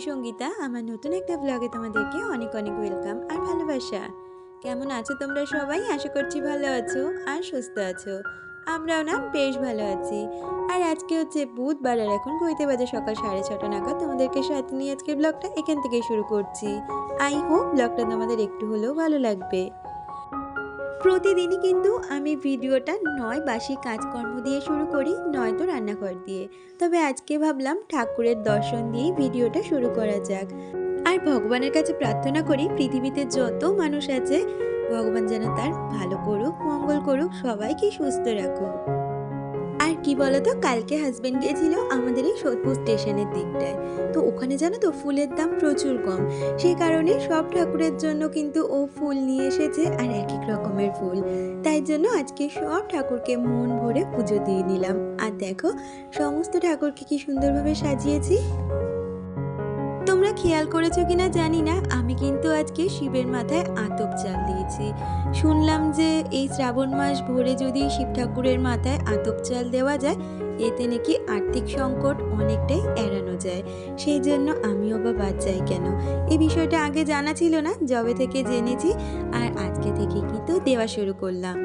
সঙ্গীতা। আমার নতুন একটা ব্লগে তোমাদেরকে অনেক অনেক ওয়েলকাম আর ভালোবাসা। কেমন আছো তোমরা সবাই? আশা করছি ভালো আছো আর সুস্থ আছো। আমরাও না বেশ ভালো আছি। আর আজকে হচ্ছে বুধবার আর এখন ঘুরতে বাজে সকাল সাড়ে ছটা নাগাদ। তোমাদেরকে সাথে নিয়ে আজকে ব্লগটা এখান থেকে শুরু করছি। আই হোপ ব্লগটা তোমাদের একটু হলেও ভালো লাগবে। প্রতিদিনই কিন্তু আমি ভিডিওটা নয় বাসি কাজকর্ম দিয়ে শুরু করি, নয়তো রান্নাঘর দিয়ে। তবে আজকে ভাবলাম ঠাকুরের দর্শন দিয়েই ভিডিওটা শুরু করা যাক। আর ভগবানের কাছে প্রার্থনা করি, পৃথিবীতে যত মানুষ আছে, ভগবান যেন তার ভালো করুক, মঙ্গল করুক, সবাইকে সুস্থ রাখুক। কি বলতো? কালকে হাজবেন্ড গিয়েছিল আমাদের এই সোদপুর স্টেশনের দিকটায়। তো ওখানে জানো তো ফুলের দাম প্রচুর কম। সেই কারণে সব ঠাকুরের জন্য কিন্তু ও ফুল নিয়ে এসেছে আর এক এক রকমের ফুল। তাই জন্য আজকে সব ঠাকুরকে মন ভরে পুজো দিয়ে নিলাম। আর দেখো, সমস্ত ঠাকুরকে কি সুন্দরভাবে সাজিয়েছি। তোমরা খেয়াল করেছ কিনা জানি না, আমি কিন্তু আজকে শিবের মাথায় আতপ চাল দিয়েছি শুনলাম যে এই শ্রাবণ মাস ভরে যদি শিব ঠাকুরের মাথায় আতপ চাল দেওয়া যায়, এতে নাকি আর্থিক সংকট অনেকটাই এড়ানো যায়। সেই জন্য আমিও বা বাদ যাই কেন? এই বিষয়টা আগে জানা ছিল না জবে থেকে জেনেছি, আর আজকে থেকে কিন্তু দেওয়া শুরু করলাম।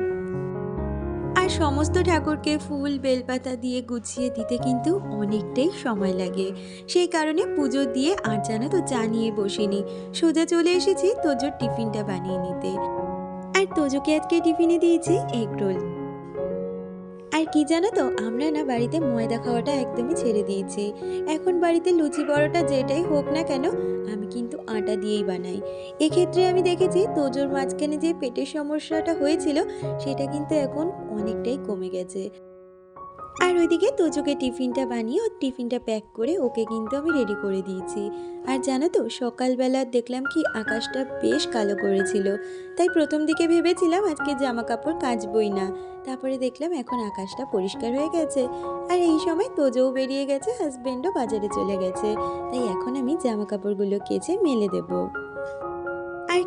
সমস্ত ঠাকুরকে ফুল, বেলপাতা দিয়ে গুছিয়ে দিতে কিন্তু অনেকটাই সময় লাগে। সেই কারণে পুজো দিয়ে আর জানো তো জানিয়ে বসিনি। সোজা চলে এসেছি তোজোর টিফিনটা বানিয়ে নিতে। আর তোজোকে আজকে টিফিনে দিয়েছি এগ রোল। আর কি জানো তো, আমরা না বাড়িতে ময়দা খাওয়াটা একদমই ছেড়ে দিয়েছি। এখন বাড়িতে লুচি পরোটা যেটাই হোক না কেন, আমি কিন্তু আটা দিয়েই বানাই। এক্ষেত্রে আমি দেখেছি তোজোর মাঝখানে যে পেটের সমস্যাটা হয়েছিল, সেটা কিন্তু এখন অনেকটাই কমে গেছে। আর ওইদিকে তোজোকে টিফিনটা বানিয়ে ওর টিফিনটা প্যাক করে ওকে কিন্তু আমি রেডি করে দিয়েছি। আর জানো তো, সকালবেলা দেখলাম কি আকাশটা বেশ কালো করেছিল। তাই প্রথম দিকে ভেবেছিলাম আজকে জামা কাপড় কাচবই না। তারপরে দেখলাম এখন আকাশটা পরিষ্কার হয়ে গেছে। আর এই সময় তোজোও বেরিয়ে গেছে হাজব্যান্ডও বাজারে চলে গেছে। তাই এখন আমি জামা কাপড়গুলো কেচে মেলে দেবো।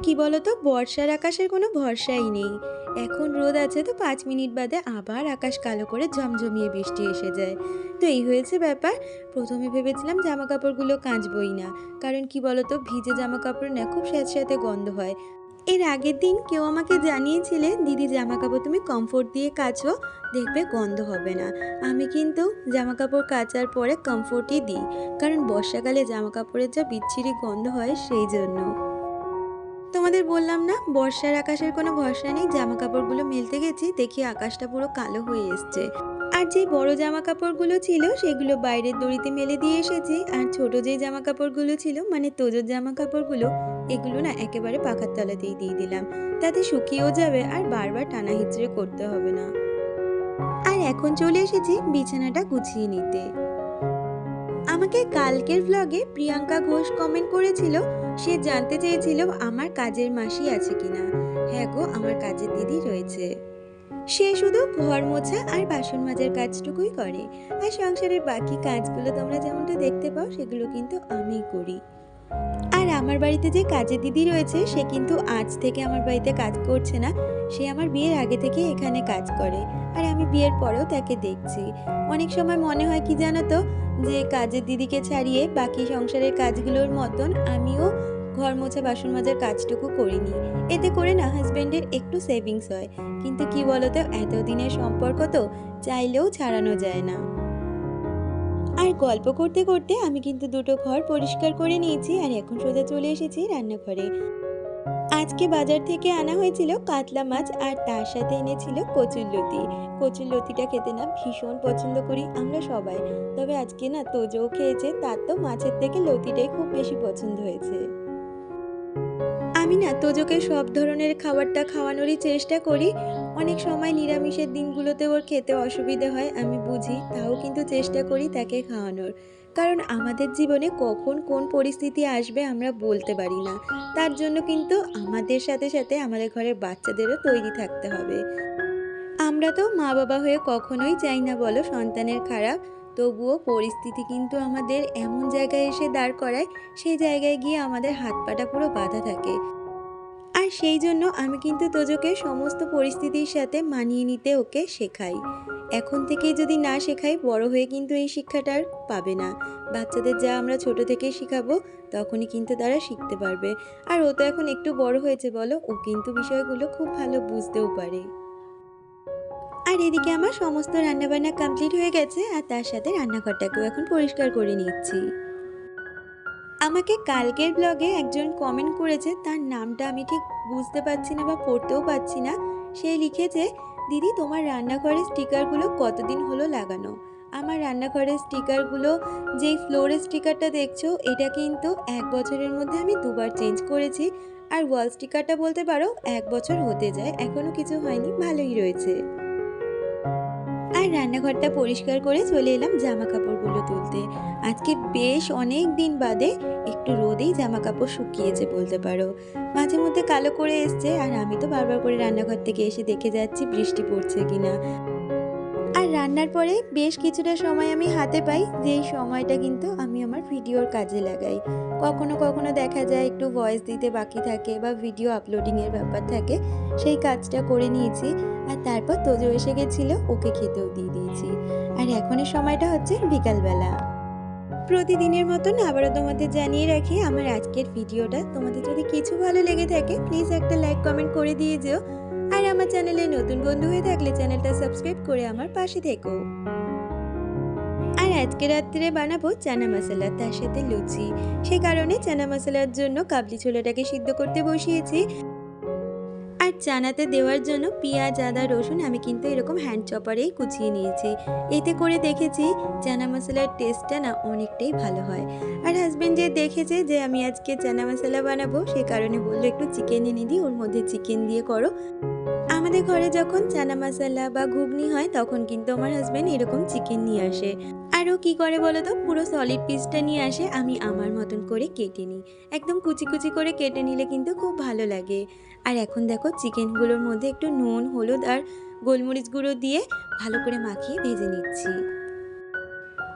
কি বলতো? বর্ষার আকাশের কোনো ভরসাই নেই। এখন রোদ আছে তো পাঁচ মিনিট বাদে আবার আকাশ কালো করে ঝমঝমিয়ে বৃষ্টি এসে যায়। তো এই হয়েছে ব্যাপার। প্রথমে ভেবেছিলাম জামা কাপড়গুলো কাচবই না। কারণ কি বলতো? ভিজে জামা কাপড় না খুব স্যাঁতস্যাঁতে গন্ধ হয়। এর আগের দিন কেউ আমাকে জানিয়েছিলে দিদি জামা কাপড় তুমি কমফোর্ট দিয়ে কাচো, দেখবে গন্ধ হবে না। আমি কিন্তু জামা কাপড় কাচার পরে কমফোর্টই দিই। কারণ বর্ষাকালে জামা কাপড়ের যা বিচ্ছিরি গন্ধ হয়, সেই জন্য। তোমাদের বললাম না, বর্ষার আকাশের কোনো ভরসা নেই জামা কাপড়গুলো মেলতে গেছি, দেখি আকাশটা পুরো কালো হয়ে এসছে। আর যে বড় জামা কাপড়গুলো ছিল, সেগুলো বাইরের দড়িতে মেলে দিয়ে এসেছি। আর ছোট যে জামা কাপড়গুলো ছিল মানে তোজোর জামা কাপড়গুলো এগুলো না একেবারে পাখার তলাতেই দিয়ে দিলাম। তাতে শুকিয়েও যাবে আর বারবার টানা হিচড়ে করতে হবে না। আর এখন চলে এসেছি বিছানাটা গুছিয়ে নিতে। আমাকে কালকের ভ্লগে প্রিয়াঙ্কা ঘোষ কমেন্ট করেছিল সে জানতে চেয়েছিল আমার কাজের মাসি আছে কিনা। হ্যাঁ গো, আমার কাজের দিদি রয়েছে। সে শুধু ঘর মোছা আর বাসন মাজার কাজটুকুই করে। আর সংসারের বাকি কাজগুলো তোমরা যেমনটা দেখতে পাও, সেগুলো কিন্তু আমি করি। আর আমার বাড়িতে যে কাজের দিদি রয়েছে, সে কিন্তু আজ থেকে আমার বাড়িতে কাজ করছে না। সে আমার বিয়ের আগে থেকে এখানে কাজ করে। আর আমি বিয়ের পরেও তাকে দেখছি। অনেক সময় মনে হয় কি জানো তো, যে কাজের দিদিকে ছাড়িয়ে বাকি সংসারের কাজগুলোর মতন আমিও ঘর মোছা, বাসন মাজার কাজটুকু করিনি। এতে করে না হাজব্যান্ডের একটু সেভিংস হয়। কিন্তু কি বলতো, এতদিনের সম্পর্ক তো চাইলেও ছাড়ানো যায় না। আর গল্প করতে করতে আমি কিন্তু দুটো ঘর পরিষ্কার করে নিয়েছি আর এখন সোজা চলে এসেছি রান্নাঘরে। আজকে বাজার থেকে আনা হয়েছিল কাতলা মাছ আর তার সাথে এনেছিল কচুর লতি। কচুর লতিটা খেতে না ভীষণ পছন্দ করি আমরা সবাই। তবে আজকে না তোজও খেয়েছে, তার তো মাছের থেকে লতিটাই খুব বেশি পছন্দ হয়েছে। আমি না সব ধরনের খাবারটা খাওয়ানোরই চেষ্টা করি। অনেক সময় নিরামিষের দিনগুলোতে ওর খেতে অসুবিধে হয়, আমি বুঝি, তাও কিন্তু চেষ্টা করি তাকে খাওয়ানোর। কারণ আমাদের জীবনে কখন কোন পরিস্থিতি আসবে আমরা বলতে পারি না। তার জন্য কিন্তু আমাদের সাথে সাথে আমাদের ঘরের বাচ্চাদেরও তৈরি থাকতে হবে। আমরা তো মা বাবা হয়ে কখনোই চাই না বলো সন্তানের খারাপ। তবুও পরিস্থিতি কিন্তু আমাদের এমন জায়গায় এসে দাঁড় করায়, সেই জায়গায় গিয়ে আমাদের হাত পাটা পুরো বাঁধা থাকে। সেই জন্য আমি কিন্তু তোজোকে সমস্ত পরিস্থিতির সাথে মানিয়ে নিতে ওকে শেখাই। এখন থেকেই যদি না শেখাই, বড় হয়ে কিন্তু এই শিক্ষাটা আর পাবে না। বাচ্চাদের যা আমরা ছোট থেকেই শেখাবো, তখনই কিন্তু তারা শিখতে পারবে। আর ও তো এখন একটু বড় হয়েছে, বলো? ও কিন্তু বিষয়গুলো খুব ভালো বুঝতেও পারে। আর এদিকে আমার সমস্ত রান্নাবান্না কমপ্লিট হয়ে গেছে, আর তার সাথে রান্নাঘরটাকেও এখন পরিষ্কার করে নিচ্ছি। আমাকে কালকের ব্লগে একজন কমেন্ট করেছে, তার নামটা আমি ঠিক বুঝতে পারছি না বা পড়তেও পারছি না। সে লিখেছে, দিদি, তোমার রান্নাঘরের স্টিকারগুলো কতদিন হলো লাগানো? আমার রান্নাঘরের স্টিকারগুলো যেই ফ্লোরের স্টিকারটা দেখছ, এটা কিন্তু এক বছরের মধ্যে আমি দুবার চেঞ্জ করেছি। আর ওয়াল স্টিকারটা বলতে পারো, এক বছর হতে যায় এখনও কিছু হয়নি, ভালোই রয়েছে। আর রান্নাঘরটা পরিষ্কার করে চলে এলাম জামা কাপড়গুলো তুলতে। আজকে বেশ অনেক দিন বাদে একটু রোদেই জামা কাপড় শুকিয়েছে বলতে পারো। মাঝে মধ্যে কালো করে এসছে আর আমি তো বারবার করে রান্নাঘর থেকে এসে দেখে যাচ্ছি বৃষ্টি পড়ছে কিনা। রান্নার পরে বেশ কিছুটা সময় আমি হাতে পাই, যেই সময়টা কিন্তু আমি আমার ভিডিওর কাজে লাগাই। কখনো কখনো দেখা যায় একটু ভয়েস দিতে বাকি থাকে বা ভিডিও আপলোডিংয়ের ব্যাপার থাকে, সেই কাজটা করে নিয়েছি। আর তারপর তোজো এসে গেছিল, ওকে খেতেও দিয়ে দিয়েছি। আর এখনের সময়টা হচ্ছে বিকালবেলা। প্রতিদিনের মতন আবারও তোমাদের জানিয়ে রাখি, আমার আজকের ভিডিওটা। তোমাদের যদি কিছু ভালো লেগে থাকে প্লিজ একটা লাইক কমেন্ট করে দিয়ে যেও। আমার চ্যানেলে নতুন বন্ধু হয়ে থাকলে চ্যানেলটা সাবস্ক্রাইব করে আমার পাশে থেকো। আর আজকে রাত্রে বানাবো চানা মশলা, তার সাথে লুচি। সেই কারণে চানা মশলার জন্য কাবলি ছোলাটাকে সিদ্ধ করতে বসিয়েছি। আর চানাতে দেওয়ার জন্য পেঁয়াজ, আদা, রসুন আমি কিন্তু এরকম হ্যান্ড চপারেই কুচিয়ে নিয়েছি। এতে করে দেখেছি চানা মশলার টেস্টটা না অনেকটাই ভালো হয়। আর হাজব্যান্ড যে দেখেছে যে আমি আজকে চানা মশলা বানাবো, সে কারণে বলল, একটু চিকেন এনে দিই, ওর মধ্যে চিকেন দিয়ে করো। আমাদের ঘরে যখন চানা মশলা বা ঘুগনি হয়, তখন কিন্তু আমার হাজব্যান্ড এরকম চিকেন নিয়ে আসে। আরও কী করে বলো তো? পুরো সলিড পিসটা নিয়ে আসে, আমি আমার মতন করে কেটে নিই। একদম কুচি কুচি করে কেটে নিলে কিন্তু খুব ভালো লাগে। আর এখন দেখো চিকেনগুলোর মধ্যে একটু নুন, হলুদ আর গোলমরিচ গুঁড়ো দিয়ে ভালো করে মাখিয়ে ভেজে নিচ্ছি।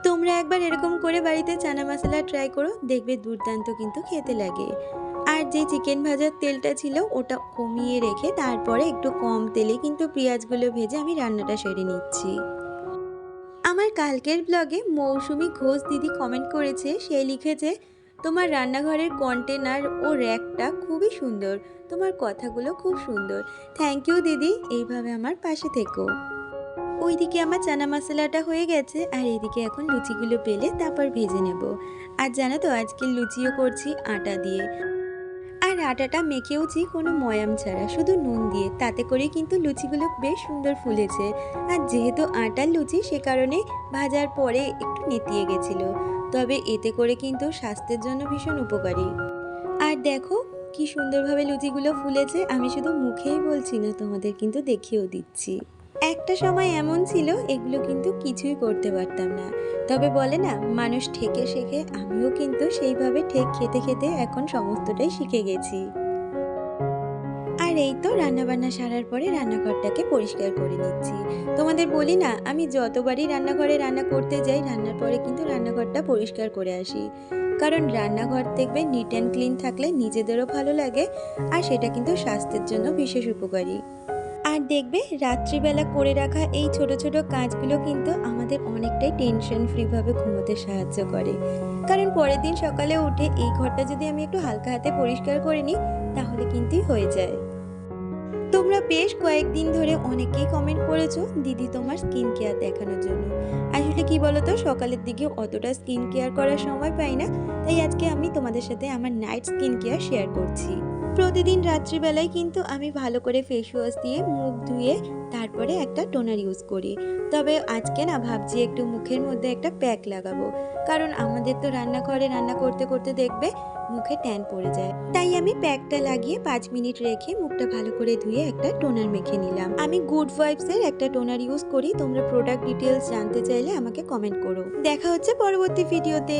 তোমরা একবার এরকম করে বাড়িতে চানা মশলা ট্রাই করো, দেখবে দুর্দান্ত কিন্তু খেতে লাগে। আর যে চিকেন ভাজার তেলটা ছিল, ওটা কমিয়ে রেখে তারপরে একটু কম তেলে কিন্তু পেঁয়াজগুলো ভেজে আমি রান্নাটা সেরে নিচ্ছি। আমার কালকের ব্লগে মৌসুমি ঘোষ দিদি কমেন্ট করেছে, সে লিখেছে তোমার রান্নাঘরের কন্টেনার ও র্যাকটা খুবই সুন্দর। তোমার কথাগুলো খুব সুন্দর। থ্যাংক ইউ দিদি, এইভাবে আমার পাশে থেকো। ওইদিকে আমার চানা মশলাটা হয়ে গেছে, আর এদিকে এখন লুচিগুলো পেলে তারপর ভেজে নেব। আর জানো তো, আজকে লুচিও করছি আটা দিয়ে। আর আটাটা মেখেওছি কোনো ময়াম ছাড়া, শুধু নুন দিয়ে। তাতে করে কিন্তু লুচিগুলো বেশ সুন্দর ফুলেছে। আর যেহেতু আটার লুচি, সে কারণে ভাজার পরে একটু নেতিয়ে গেছিল। তবে এতে করে কিন্তু স্বাস্থ্যের জন্য ভীষণ উপকারী। আর দেখো, কি সুন্দরভাবে লুচিগুলো ফুলেছে। আমি শুধু মুখেই বলছি না, তোমাদের কিন্তু দেখিয়েও দিচ্ছি। একটা সময় এমন ছিল, এগুলো কিন্তু কিছুই করতে পারতাম না। তবে বলে না, মানুষ ঠেকে শেখে, আমিও কিন্তু সেইভাবে ঠেক খেতে খেতে এখন সমস্তটাই শিখে গেছি। আর এই তো রান্নাবান্না সারার পরে রান্নাঘরটাকে পরিষ্কার করে নিচ্ছি। তোমাদের বলি না, আমি যতবারই রান্নাঘরে রান্না করতে যাই, রান্নার পরে কিন্তু রান্নাঘরটা পরিষ্কার করে আসি। কারণ রান্নাঘর দেখবে নিট অ্যান্ড ক্লিন থাকলে নিজেদেরও ভালো লাগে, আর সেটা কিন্তু স্বাস্থ্যের জন্য বিশেষ উপকারী। আর দেখবে, রাত্রিবেলা করে রাখা এই ছোট ছোট কাজগুলো কিন্তু আমাদের অনেকটাই টেনশন ফ্রিভাবে ঘুমোতে সাহায্য করে। কারণ পরের দিন সকালে উঠে এই ঘরটা যদি আমি একটু হালকা হাতে পরিষ্কার করে নিই, তাহলে কিন্তু হয়ে যায়। তোমরা বেশ কয়েকদিন ধরে অনেকেই কমেন্ট করেছ, দিদি, তোমার স্কিন কেয়ার দেখানোর জন্য। আসলে কি বলতো, সকালের দিকে অতটা স্কিন কেয়ার করার সময় পাই না, তাই আজকে আমি তোমাদের সাথে আমার নাইট স্কিন কেয়ার শেয়ার করছি। প্রতিদিন রাত্রিবেলায় কিন্তু আমি ভালো করে ফেস ওয়াশ দিয়ে মুখ ধুয়ে তারপরে একটা টোনার ইউজ করি। তবে আজকে না ভাবছি একটু মুখের মধ্যে একটা প্যাক লাগাবো। কারণ আমাদের তো রান্নাঘরে রান্না করতে করতে দেখবে মুখে ট্যান পড়ে যায়। তাই আমি প্যাকটা লাগিয়ে পাঁচ মিনিট রেখে মুখটা ভালো করে ধুয়ে একটা টোনার মেখে নিলাম। আমি গুড ভাইবসের একটা টোনার ইউজ করি। তোমরা প্রোডাক্ট ডিটেলস জানতে চাইলে আমাকে কমেন্ট করো। দেখা হচ্ছে পরবর্তী ভিডিওতে